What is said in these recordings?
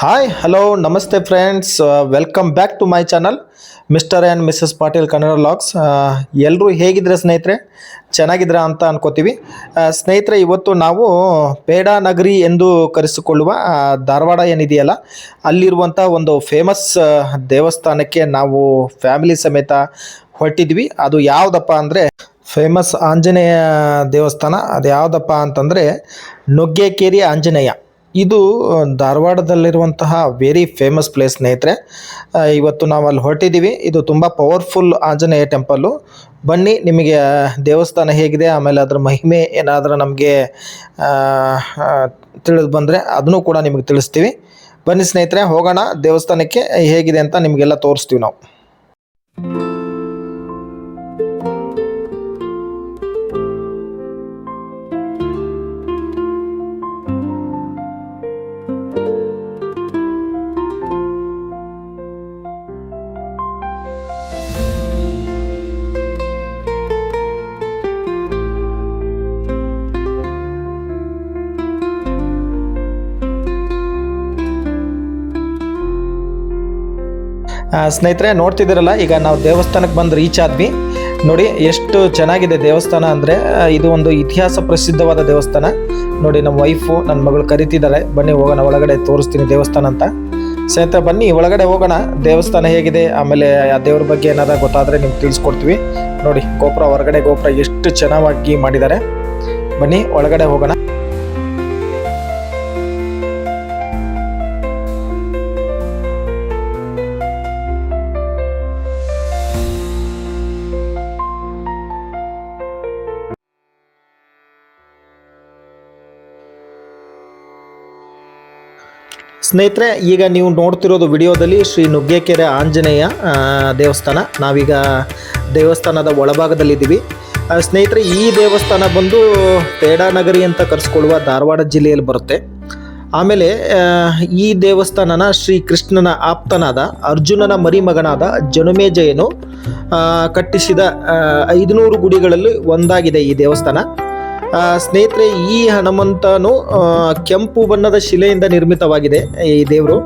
Hi hello ನಮಸ್ತೆ friends welcome back to my channel Mr and Mrs Patil Kannada logs ಎಲ್ಲರೂ ಹೇಗಿದ್ರೆ ಸ್ನೇಹಿತರೆ? ಚೆನ್ನಾಗಿದ್ರ ಅಂತ ಅನ್ಕೋತೀವಿ. ಸ್ನೇಹಿತರೆ, ಇವತ್ತು ನಾವು ಪೇಡ ನಗರಿ ಎಂದು ಕರೆಸಿಕೊಳ್ಳುವ ಧಾರವಾಡ ಏನಿದೆಯಲ್ಲ ಅಲ್ಲಿರುವಂಥ ಒಂದು ಫೇಮಸ್ ದೇವಸ್ಥಾನಕ್ಕೆ ನಾವು ಫ್ಯಾಮಿಲಿ ಸಮೇತ ಹೊರಟಿದ್ವಿ. ಅದು ಯಾವುದಪ್ಪ ಅಂದರೆ ಫೇಮಸ್ ಆಂಜನೇಯ ದೇವಸ್ಥಾನ. ಅದು ಯಾವುದಪ್ಪ ಅಂತಂದರೆ, ನುಗ್ಗೇಕೇರಿ ಆಂಜನೇಯ. ಇದು ಧಾರವಾಡದಲ್ಲಿರುವಂತಹ ವೆರಿ ಫೇಮಸ್ ಪ್ಲೇಸ್ ಸ್ನೇಹಿತರೆ. ಇವತ್ತು ನಾವು ಅಲ್ಲಿ ಹೊರಟಿದ್ದೀವಿ. ಇದು ತುಂಬ ಪವರ್ಫುಲ್ ಆಂಜನೇಯ ಟೆಂಪಲ್ಲು ಬನ್ನಿ, ನಿಮಗೆ ದೇವಸ್ಥಾನ ಹೇಗಿದೆ, ಆಮೇಲೆ ಅದರ ಮಹಿಮೆ ಏನಾದರೂ ನಮಗೆ ತಿಳಿದು ಬಂದರೆ ಅದನ್ನು ಕೂಡ ನಿಮಗೆ ತಿಳಿಸ್ತೀವಿ. ಬನ್ನಿ ಸ್ನೇಹಿತರೆ, ಹೋಗೋಣ. ದೇವಸ್ಥಾನಕ್ಕೆ ಹೇಗಿದೆ ಅಂತ ನಿಮಗೆಲ್ಲ ತೋರಿಸ್ತೀವಿ ನಾವು. ಸ್ನೇಹಿತರೆ ನೋಡ್ತಿದ್ದೀರಲ್ಲ ಈಗ ನಾವು ದೇವಸ್ಥಾನಕ್ಕೆ ಬಂದು ರೀಚ್ ಆದ್ವಿ. ನೋಡಿ, ಎಷ್ಟು ಚೆನ್ನಾಗಿದೆ ದೇವಸ್ಥಾನ ಅಂದರೆ ಇದು ಒಂದು ಇತಿಹಾಸ ಪ್ರಸಿದ್ಧವಾದ ದೇವಸ್ಥಾನ. ನೋಡಿ, ನಮ್ಮ ವೈಫು ನನ್ನ ಮಗಳು ಕರಿತಿದ್ದಾರೆ. ಬನ್ನಿ, ಹೋಗೋಣ, ಒಳಗಡೆ ತೋರಿಸ್ತೀನಿ ದೇವಸ್ಥಾನ ಅಂತ. ಸ್ನೇಹಿತರೆ, ಬನ್ನಿ, ಒಳಗಡೆ ಹೋಗೋಣ. ದೇವಸ್ಥಾನ ಹೇಗಿದೆ? ಆಮೇಲೆ, ಆ ದೇವ್ರ ಬಗ್ಗೆ ಏನಾರ ಗೊತ್ತಾದರೆ ನಿಮ್ಗೆ ತಿಳಿಸ್ಕೊಡ್ತೀವಿ. ನೋಡಿ, ಗೋಪುರ ಹೊರಗಡೆ ಗೋಪುರ ಎಷ್ಟು ಚೆನ್ನಾಗಿ ಮಾಡಿದ್ದಾರೆ. ಬನ್ನಿ, ಒಳಗಡೆ ಹೋಗೋಣ. ಸ್ನೇಹಿತರೆ, ಈಗ ನೀವು ನೋಡ್ತಿರೋದು ವಿಡಿಯೋದಲ್ಲಿ ಶ್ರೀ ನುಗ್ಗೇಕೆರೆ ಆಂಜನೇಯ ದೇವಸ್ಥಾನ. ನಾವೀಗ ದೇವಸ್ಥಾನದ ಒಳಭಾಗದಲ್ಲಿದ್ದೀವಿ. ಸ್ನೇಹಿತರೆ, ಈ ದೇವಸ್ಥಾನ ಬಂದು ಪೇಡಾನಗರಿ ಅಂತ ಕರೆಸ್ಕೊಳ್ಳುವ ಧಾರವಾಡ ಜಿಲ್ಲೆಯಲ್ಲಿ ಬರುತ್ತೆ. ಆಮೇಲೆ ಈ ದೇವಸ್ಥಾನನ ಶ್ರೀ ಕೃಷ್ಣನ ಆಪ್ತನಾದ ಅರ್ಜುನನ ಮರಿಮಗನಾದ ಜನುಮೇಜಯನು ಕಟ್ಟಿಸಿದ ಐದುನೂರು ಗುಡಿಗಳಲ್ಲಿ ಒಂದಾಗಿದೆ ಈ ದೇವಸ್ಥಾನ. ಸ್ನೇಹಿತರೆ, ಈ ಹನುಮಂತನು ಕೆಂಪು ಬಣ್ಣದ ಶಿಲೆಯಿಂದ ನಿರ್ಮಿತವಾಗಿದೆ, ಈ ದೇವರು.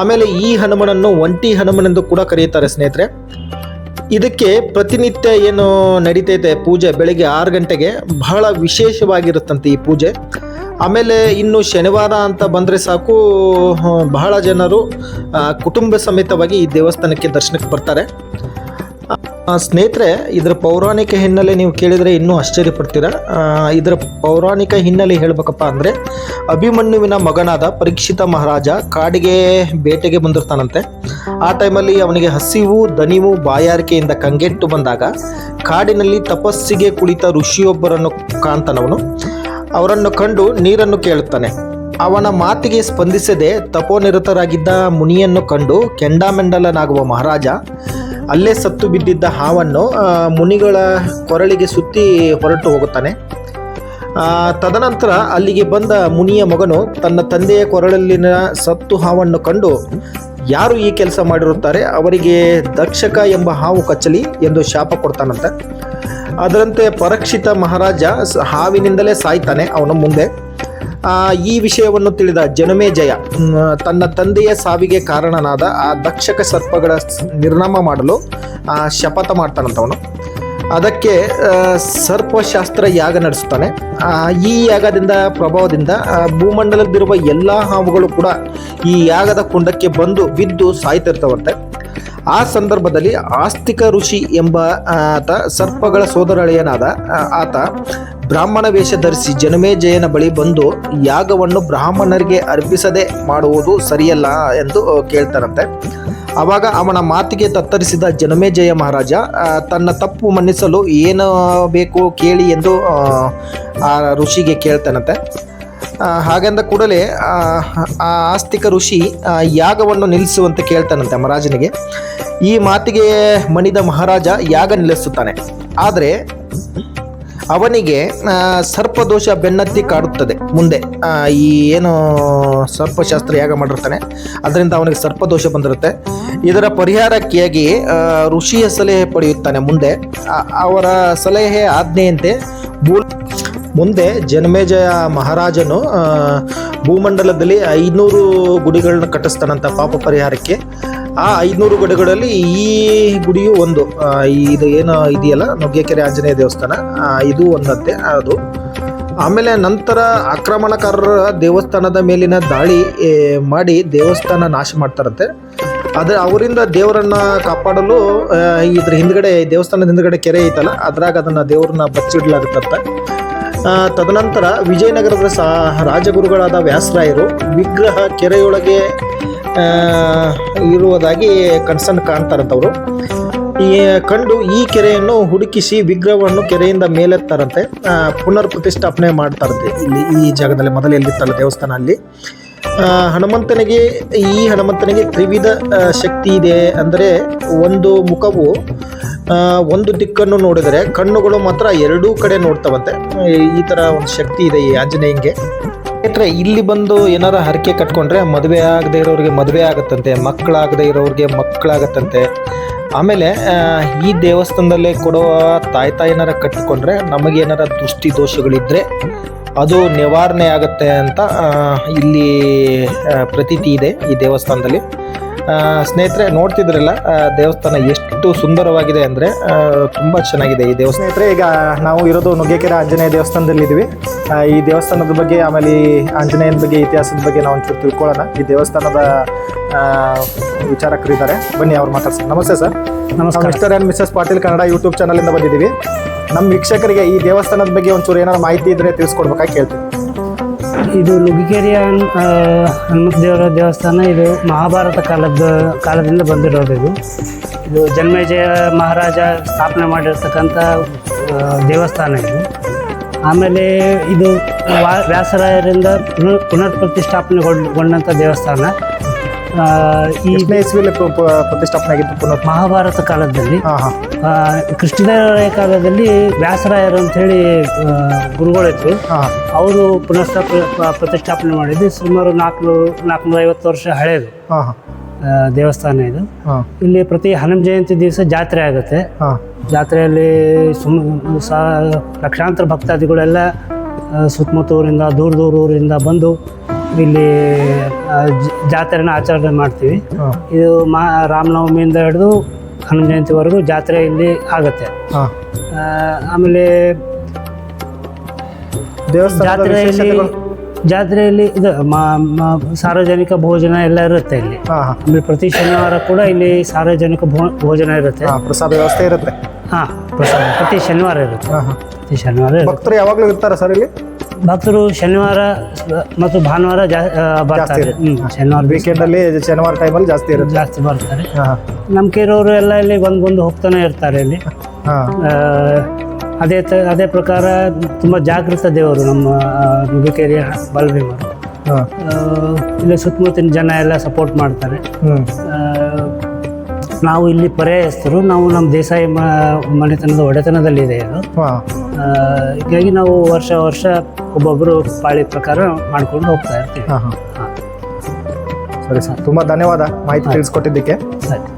ಆಮೇಲೆ ಈ ಹನುಮನನ್ನು ಒಂಟಿ ಹನುಮನೆಂದು ಕೂಡ ಕರೆಯುತ್ತಾರೆ ಸ್ನೇಹಿತರೆ. ಇದಕ್ಕೆ ಪ್ರತಿನಿತ್ಯ ಏನು ನಡೀತೈತೆ ಪೂಜೆ? ಬೆಳಿಗ್ಗೆ ಆರು ಗಂಟೆಗೆ ಬಹಳ ವಿಶೇಷವಾಗಿರುತ್ತಂತೆ ಈ ಪೂಜೆ. ಆಮೇಲೆ ಇನ್ನು ಶನಿವಾರ ಅಂತ ಬಂದರೆ ಸಾಕು ಬಹಳ ಜನರು ಕುಟುಂಬ ಸಮೇತವಾಗಿ ಈ ದೇವಸ್ಥಾನಕ್ಕೆ ದರ್ಶನಕ್ಕೆ ಬರ್ತಾರೆ. ಸ್ನೇಹಿತರೆ, ಇದರ ಪೌರಾಣಿಕ ಹಿನ್ನೆಲೆ ನೀವು ಕೇಳಿದರೆ ಇನ್ನೂ ಆಶ್ಚರ್ಯ ಪಡ್ತೀರಾ ಇದರ ಪೌರಾಣಿಕ ಹಿನ್ನೆಲೆ ಹೇಳಬೇಕಪ್ಪ ಅಂದರೆ, ಅಭಿಮನ್ಯುವಿನ ಮಗನಾದ ಪರೀಕ್ಷಿತ ಮಹಾರಾಜ ಕಾಡಿಗೆ ಬೇಟೆಗೆ ಬಂದಿರ್ತಾನಂತೆ. ಆ ಟೈಮಲ್ಲಿ ಅವನಿಗೆ ಹಸಿವು ದನಿವು ಬಾಯಾರಿಕೆಯಿಂದ ಕಂಗೆಟ್ಟು ಬಂದಾಗ ಕಾಡಿನಲ್ಲಿ ತಪಸ್ಸಿಗೆ ಕುಳಿತ ಋಷಿಯೊಬ್ಬರನ್ನು ಕಾಣ್ತಾನವನು. ಅವರನ್ನು ಕಂಡು ನೀರನ್ನು ಕೇಳುತ್ತಾನೆ. ಅವನ ಮಾತಿಗೆ ಸ್ಪಂದಿಸದೆ ತಪೋನಿರತರಾಗಿದ್ದ ಮುನಿಯನ್ನು ಕಂಡು ಕೆಂಡಾಮೆಂಡಲನಾಗುವ ಮಹಾರಾಜ ಅಲ್ಲೇ ಸತ್ತು ಬಿದ್ದಿದ್ದ ಹಾವನ್ನು ಮುನಿಗಳ ಕೊರಳಿಗೆ ಸುತ್ತಿ ಹೊರಟು ಹೋಗುತ್ತಾನೆ. ತದನಂತರ ಅಲ್ಲಿಗೆ ಬಂದ ಮುನಿಯ ಮಗನು ತನ್ನ ತಂದೆಯ ಕೊರಳಲ್ಲಿನ ಸತ್ತು ಹಾವನ್ನು ಕಂಡು, ಯಾರು ಈ ಕೆಲಸ ಮಾಡಿರುತ್ತಾರೆ? ಅವರಿಗೆ ದಕ್ಷಕ ಎಂಬ ಹಾವು ಕಚ್ಚಲಿ ಎಂದು ಶಾಪ ಕೊಡ್ತಾನಂತೆ. ಅದರಂತೆ ಪರೀಕ್ಷಿತ ಮಹಾರಾಜ ಹಾವಿನಿಂದಲೇ ಸಾಯ್ತಾನೆ ಅವನ ಮುಂದೆ. ಈ ವಿಷಯವನ್ನು ತಿಳಿದ ಜನಮೇಜಯ ತನ್ನ ತಂದೆಯ ಸಾವಿಗೆ ಕಾರಣನಾದ ಆ ದಕ್ಷಕ ಸರ್ಪಗಳ ನಿರ್ನಾಮ ಮಾಡಲು ಶಪಥ ಮಾಡ್ತಾನಂತವನು. ಅದಕ್ಕೆ ಸರ್ಪಶಾಸ್ತ್ರ ಯಾಗ ನಡೆಸುತ್ತಾನೆ. ಈ ಯಾಗದಿಂದ, ಪ್ರಭಾವದಿಂದ ಭೂಮಂಡಲದಲ್ಲಿರುವ ಎಲ್ಲ ಹಾವುಗಳು ಕೂಡ ಈ ಯಾಗದ ಕುಂಡಕ್ಕೆ ಬಂದು ಬಿದ್ದು ಸಾಯ್ತಿರ್ತವಂತೆ. ಆ ಸಂದರ್ಭದಲ್ಲಿ ಆಸ್ತಿಕ ಋಷಿ ಎಂಬ, ಆತ ಸರ್ಪಗಳ ಸೋದರಳೆಯನಾದ ಆತ ಬ್ರಾಹ್ಮಣ ವೇಷ ಧರಿಸಿ ಜನಮೇಜಯನ ಬಳಿ ಬಂದು ಯಾಗವನ್ನು ಬ್ರಾಹ್ಮಣರಿಗೆ ಅರ್ಪಿಸದೆ ಮಾಡುವುದು ಸರಿಯಲ್ಲ ಎಂದು ಕೇಳ್ತಾರಂತೆ. ಆವಾಗ ಅವನ ಮಾತಿಗೆ ತತ್ತರಿಸಿದ ಜನಮೇಜಯ ಮಹಾರಾಜ ತನ್ನ ತಪ್ಪು ಮನ್ನಿಸಲು ಏನು ಬೇಕು ಕೇಳಿ ಎಂದು ಆ, ಋಷಿಗೆ ಕೇಳ್ತಾನಂತೆ. ಹಾಗೆಂದ ಕೂಡಲೇ ಆ, ಆಸ್ತಿಕ ಋಷಿ ಯಾಗವನ್ನು ನಿಲ್ಲಿಸುವಂತೆ ಕೇಳ್ತಾನಂತೆ ಮಹಾರಾಜನಿಗೆ. ಈ ಮಾತಿಗೆ ಮಣಿದ ಮಹಾರಾಜ ಯಾಗ ನಿಲ್ಲಿಸುತ್ತಾನೆ. ಆದರೆ ಅವನಿಗೆ ಸರ್ಪ ಸರ್ಪದೋಷ ಬೆನ್ನತ್ತಿ ಕಾಡುತ್ತದೆ. ಮುಂದೆ ಈ ಏನು ಸರ್ಪಶಾಸ್ತ್ರ ಯಾಗ ಮಾಡಿರ್ತಾನೆ, ಅದರಿಂದ ಅವನಿಗೆ ಸರ್ಪದೋಷ ಬಂದಿರುತ್ತೆ. ಇದರ ಪರಿಹಾರಕ್ಕಾಗಿ ಋಷಿಯ ಸಲಹೆ ಪಡೆಯುತ್ತಾನೆ ಮುಂದೆ. ಅವರ ಸಲಹೆ ಆಜ್ಞೆಯಂತೆ ಭೂ ಮುಂದೆ ಜನ್ಮೇಜಯ ಮಹಾರಾಜನು ಭೂಮಂಡಲದಲ್ಲಿ ಐನೂರು ಗುಡಿಗಳನ್ನ ಕಟ್ಟಿಸ್ತಾನಂತ ಪಾಪ ಪರಿಹಾರಕ್ಕೆ. ಆ ಐನೂರು ಗುಡಿಗಳಲ್ಲಿ ಈ ಗುಡಿಯು ಒಂದು ಇದು ಏನು ಇದೆಯಲ್ಲ, ನುಗ್ಗೆಕೆರೆ ಆಂಜನೇಯ ದೇವಸ್ಥಾನ ಇದು ಒಂದಂತೆ, ಅದು. ಆಮೇಲೆ ನಂತರ ಆಕ್ರಮಣಕಾರರ ದೇವಸ್ಥಾನದ ಮೇಲಿನ ದಾಳಿ ಮಾಡಿ ದೇವಸ್ಥಾನ ನಾಶ ಮಾಡ್ತಾರಂತೆ. ಆದರೆ ಅವರಿಂದ ದೇವರನ್ನ ಕಾಪಾಡಲು ಇದ್ರ ಹಿಂದ್ಗಡೆ, ದೇವಸ್ಥಾನದ ಹಿಂದ್ಗಡೆ ಕೆರೆ ಐತಲ್ಲ, ಅದ್ರಾಗ ಅದನ್ನ ದೇವರನ್ನ ಬಚ್ಚಿಡ್ಲಾಗುತ್ತಂತೆ. ತದನಂತರ ವಿಜಯನಗರದ ಸಾ ರಾಜಗುರುಗಳಾದ ವ್ಯಾಸರಾಯರು ವಿಗ್ರಹ ಕೆರೆಯೊಳಗೆ ಇರುವುದಾಗಿ ಕನ್ಸರ್ನ್ ಕಾಣ್ತಾರಂತವರು. ಈ ಕಂಡು ಈ ಕೆರೆಯನ್ನು ಹುಡುಕಿಸಿ ವಿಗ್ರಹವನ್ನು ಕೆರೆಯಿಂದ ಮೇಲೆತ್ತಾರಂತೆ. ಪುನರ್ ಪ್ರತಿಷ್ಠಾಪನೆ ಮಾಡ್ತಾರಂತೆ ಇಲ್ಲಿ ಈ ಜಾಗದಲ್ಲಿ, ಮೊದಲೇ ಎಲ್ಲಿತ್ತಲ್ಲ ದೇವಸ್ಥಾನ ಅಲ್ಲಿ. ಹನುಮಂತನಿಗೆ, ಈ ಹನುಮಂತನಿಗೆ ತ್ರಿವಿಧ ಶಕ್ತಿ ಇದೆ. ಅಂದರೆ ಒಂದು ಮುಖವು ಒಂದು ದಿಕ್ಕನ್ನು ನೋಡಿದರೆ ಕಣ್ಣುಗಳು ಮಾತ್ರ ಎರಡೂ ಕಡೆ ನೋಡ್ತಾವಂತೆ. ಈ ಥರ ಒಂದು ಶಕ್ತಿ ಇದೆ ಈ ಆಂಜನೇಯಂಗೆ. ಸ್ನೇಹಿತರೆ, ಇಲ್ಲಿ ಬಂದು ಏನಾರ ಹರಕೆ ಕಟ್ಕೊಂಡ್ರೆ ಮದುವೆ ಆಗದೆ ಇರೋರಿಗೆ ಮದುವೆ ಆಗತ್ತಂತೆ, ಮಕ್ಕಳಾಗದೆ ಇರೋರಿಗೆ ಮಕ್ಕಳಾಗತ್ತಂತೆ. ಆಮೇಲೆ ಈ ದೇವಸ್ಥಾನದಲ್ಲಿ ಕೊಡುವ ತಾಯಿ ಏನಾರ ಕಟ್ಟಿಕೊಂಡ್ರೆ ಏನಾರ ದೃಷ್ಟಿ ದೋಷಗಳಿದ್ರೆ ಅದು ನಿವಾರಣೆ ಆಗುತ್ತೆ ಅಂತ ಇಲ್ಲಿ ಪ್ರತೀತಿ ಇದೆ ಈ ದೇವಸ್ಥಾನದಲ್ಲಿ. ಸ್ನೇಹಿತರೆ ನೋಡ್ತಿದ್ರಲ್ಲ ದೇವಸ್ಥಾನ ಎಷ್ಟು ಸುಂದರವಾಗಿದೆ ಅಂದರೆ ತುಂಬ ಚೆನ್ನಾಗಿದೆ ಈ ದೇವಸ್ಥಾನ. ಸ್ನೇಹಿತರೆ ಈಗ ನಾವು ಇರೋದು ನುಗ್ಗೆಕೆರೆ ಆಂಜನೇಯ ದೇವಸ್ಥಾನದಲ್ಲಿದ್ದೀವಿ ಈ ದೇವಸ್ಥಾನದ ಬಗ್ಗೆ ಆಮೇಲೆ ಈ ಆಂಜನೇಯನ ಬಗ್ಗೆ ಇತಿಹಾಸದ ಬಗ್ಗೆ ನಾವು ಒಂಚೂರು ತಿಳ್ಕೊಳ್ಳೋಣ. ಈ ದೇವಸ್ಥಾನದ ವಿಚಾರಕರಿದ್ದಾರೆ. ಬನ್ನಿ ಅವ್ರು ಮಾತಾಡ್ಸಿ ನಮಸ್ತೆ ಸರ್. ನಮಸ್ಕಾರ. Mr and Mrs Patil Kannada YouTube ಚಾನಲಿಂದ ಬಂದಿದ್ದೀವಿ. ನಮ್ಮ ವೀಕ್ಷಕರಿಗೆ ಈ ದೇವಸ್ಥಾನದ ಬಗ್ಗೆ ಒಂಚೂರು ಏನಾದ್ರು ಮಾಹಿತಿ ಇದ್ದರೆ ತಿಳಿಸ್ಕೊಡ್ಬೇಕಾಗಿ ಕೇಳ್ತೀವಿ ಇದು ಆ, ಹನುಮಂತ ದೇವರ ದೇವಸ್ಥಾನ ಇದು ಮಹಾಭಾರತ ಕಾಲದ ಕಾಲದಿಂದ ಬಂದಿರೋದು ಇದು. ಇದು ಜನ್ಮೇಜಯ ಮಹಾರಾಜ ಸ್ಥಾಪನೆ ಮಾಡಿರ್ತಕ್ಕಂಥ ದೇವಸ್ಥಾನ ಇದು. ಆಮೇಲೆ ಇದು ವಾ- ವ್ಯಾಸರಾಯರಿಂದ ಪುನರ್ ಪುನರ್ ಪ್ರತಿಷ್ಠಾಪನೆಗೊಂಡಂಥ ದೇವಸ್ಥಾನ. ಈ ಎಷ್ಟನೇ ಪ್ರ- ಪ್ರತಿಷ್ಠಾಪನೆ ಆಗಿತ್ತು ಪುನರ್ ಮಹಾಭಾರತ ಕಾಲದಲ್ಲಿ ಆ, ಕೃಷ್ಣದೇವರಾಯ ಕಾಲದಲ್ಲಿ ವ್ಯಾಸರಾಯರು ಅಂತ ಹೇಳಿ ಗುರುಗಳಿದ್ರು. ಅವರು ಪುನಃಸ್ಥಾಪ ಪ್ರತಿಷ್ಠಾಪನೆ ಮಾಡಿದ್ದು ಸುಮಾರು ನಾಲ್ಕುನೂರು ನಾಲ್ಕುನೂರ ಐವತ್ತು ವರ್ಷ ಹಳೆಯದು ಆ, ದೇವಸ್ಥಾನ ಇದು. ಇಲ್ಲಿ ಪ್ರತಿ ಹನುಮ ಜಯಂತಿ ದಿವಸ ಜಾತ್ರೆ ಆಗುತ್ತೆ. ಜಾತ್ರೆಯಲ್ಲಿ ಸುಮ್ ಸಾ ಲಕ್ಷಾಂತರ ಭಕ್ತಾದಿಗಳೆಲ್ಲ ಆ, ಸುತ್ತಮುತ್ತ ಊರಿಂದ ದೂರ ದೂರ ಊರಿಂದ ಬಂದು ಇಲ್ಲಿ ಜಾತ್ರೆನ ಆಚರಣೆ ಮಾಡ್ತೀವಿ. ಇದು ಮಾ ರಾಮನವಮಿಯಿಂದ ಹಿಡಿದು ಹನುಮ ಜಯಂತಿವರೆಗೂ ಜಾತ್ರೆ ಇಲ್ಲಿ ಆಗುತ್ತೆ. ಆಮೇಲೆ ಜಾತ್ರೆಯಲ್ಲಿ ಜಾತ್ರೆಯಲ್ಲಿ ಇದು ಸಾರ್ವಜನಿಕ ಭೋಜನ ಎಲ್ಲ ಇರುತ್ತೆ ಇಲ್ಲಿ. ಆಮೇಲೆ ಪ್ರತಿ ಶನಿವಾರ ಕೂಡ ಇಲ್ಲಿ ಸಾರ್ವಜನಿಕ ಭೋಜನ ಇರುತ್ತೆ. ಪ್ರಸಾದ ವ್ಯವಸ್ಥೆ ಇರುತ್ತೆ. ಹಾಂ ಪ್ರಸಾದ ಪ್ರತಿ ಶನಿವಾರ ಇರುತ್ತೆ. ಪ್ರತಿ ಶನಿವಾರ. ಭಕ್ತರು ಯಾವಾಗಲೂ ಇರ್ತಾರೆ ಸರ್ ಇಲ್ಲಿ? ಭಕ್ತರು ಶನಿವಾರ ಮತ್ತು ಭಾನುವಾರ ಜಾ ಆ, ಬರ್ತಾರೆ. ಹ್ಮ್, ಶನಿವಾರ ಟೈಮ್ ವೀಕೆಂಡಲ್ಲಿ ಶನಿವಾರ ಟೈಮಲ್ಲಿ ಜಾಸ್ತಿ ಇರುತ್ತೆ. ಜಾಸ್ತಿ ಬರ್ತಾರೆ. ಹಾ ನಂಬಿಕೆ ಇರೋರು ಎಲ್ಲ ಇಲ್ಲಿ ಬಂದು ಬಂದು ಹೋಗ್ತಾನೆ ಇರ್ತಾರೆ ಇಲ್ಲಿ. ಹಾಂ. ಆ, ಅದೇ ತ ಅದೇ ಪ್ರಕಾರ ತುಂಬ ಜಾಗೃತ ದೇವರು ನಮ್ಮ ನುಗ್ಗಿಕೆರೆಯ ಬಲಭೀಮರು ಹಾಂ. ಆ, ಇಲ್ಲಿ ಸುತ್ತಮುತ್ತಲಿನ ಜನ ಎಲ್ಲ ಸಪೋರ್ಟ್ ಮಾಡ್ತಾರೆ. ಆ, ನಾವು ಇಲ್ಲಿ ಪರ್ಯಾಯಸ್ಥರು ನಾವು ನಮ್ಮ ದೇಸಾಯಿ ಮ ಮನೆತನದ ಒಡೆತನದಲ್ಲಿದೆ ಇದು. ಹಾಂ. ಹೀಗಾಗಿ ನಾವು ವರ್ಷ ವರ್ಷ ಒಬ್ಬೊಬ್ಬರು ಪಾಳಿ ಪ್ರಕಾರ ಮಾಡ್ಕೊಂಡು ಹೋಗ್ತಾ ಇರ್ತೀವಿ. ಹಾಂ ಹಾಂ. ಹಾಂ. ಸರಿ ಸರ್ ತುಂಬ ಧನ್ಯವಾದ ಮಾಹಿತಿ ತಿಳಿಸ್ಕೊಟ್ಟಿದ್ದಕ್ಕೆ. ಸರಿ.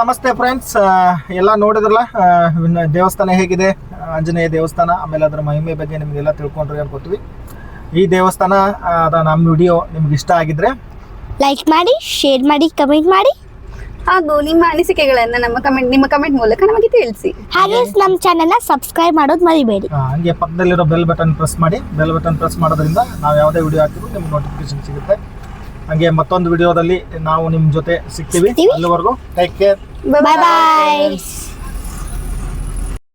ನಮಸ್ತೆ ಫ್ರೆಂಡ್ಸ್ ಎಲ್ಲ ನೋಡಿದ್ರಲ್ಲ? ದೇವಸ್ಥಾನ ಹೇಗಿದೆ? ಆಂಜನೇಯ ದೇವಸ್ಥಾನ ಆಮೇಲೆ ಅದರ ಮಹಿಮೆ ಬಗ್ಗೆ ನಿಮಗೆಲ್ಲ ತಿಳ್ಕೊಂಡ್ರೆ ಅನ್ಕೋತೀವಿ. ಈ ದೇವಸ್ಥಾನ ಅದ ನಮ್ಮ ವಿಡಿಯೋ ನಿಮ್ಗೆ ಇಷ್ಟ ಆಗಿದ್ರೆ ಲೈಕ್ ಮಾಡಿ ಶೇರ್ ಮಾಡಿ ಕಮೆಂಟ್ ಮಾಡಿ. ಹಾಗೂ ನಿಮ್ಮ ಅನಿಸಿಕೆಗಳನ್ನು ನಮ್ಮ ಕಮೆಂಟ್ ನಿಮ್ಮ ಕಮೆಂಟ್ ಮೂಲಕ ನಮಗೆ ತಿಳಿಸಿ. ಹಾಗೆ ನಮ್ಮ ಚಾನೆಲ್ನ ಸಬ್ಸ್ಕ್ರೈಬ್ ಮಾಡೋದು ಮರಿಬೇಡಿ. ಹಾಗೆ ಹಂಗೆ ಪಕ್ಕದಲ್ಲಿರೋ ಬೆಲ್ ಬಟನ್ ಪ್ರೆಸ್ ಮಾಡಿ. ಬೆಲ್ ಬಟನ್ ಪ್ರೆಸ್ ಮಾಡೋದ್ರಿಂದ ನಾವು ಯಾವುದೇ ವಿಡಿಯೋ ಹಾಕಿದ್ರು ನಿಮ್ಗೆ ನೋಟಿಫಿಕೇಶನ್ ಸಿಗುತ್ತೆ. ಹಂಗೆ ಮತ್ತೊಂದು ವಿಡಿಯೋದಲ್ಲಿ ನಾವು ನಿಮ್ಮ ಜೊತೆ ಸಿಗ್ತೀವಿ. ಅಲ್ಲಿವರೆಗೂ ಟೇಕ್ ಕೇರ್ ಬಾಯ್ ಬಾಯ್